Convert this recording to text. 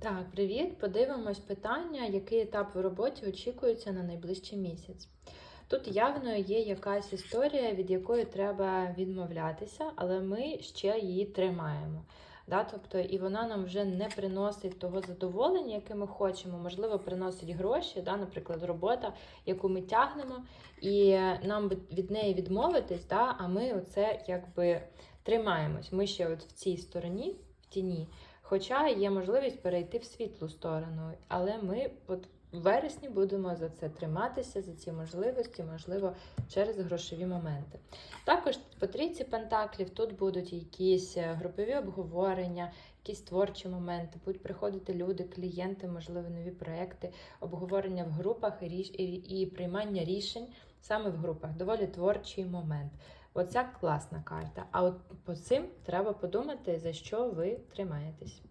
Так, привіт! Подивимось питання, який етап в роботі очікується на найближчий місяць. Тут явно є якась історія, від якої треба відмовлятися, але ми ще її тримаємо. Да? Тобто, і вона нам вже не приносить того задоволення, яке ми хочемо. Можливо, приносить гроші, да? наприклад, робота, яку ми тягнемо, і нам від неї відмовитись, да? а ми оце якби тримаємось. Ми ще от в цій стороні, в тіні. Хоча є можливість перейти в світлу сторону, але ми от в вересні будемо за це триматися, за ці можливості, можливо, через грошові моменти. Також по трійці пентаклів тут будуть якісь е, групові обговорення, якісь творчі моменти, будуть приходити люди, клієнти, можливо, нові проекти, обговорення в групах і, і, і приймання рішень саме в групах. Доволі творчий момент. Оця класна карта. А от по цим треба подумати, за що ви тримаєтесь.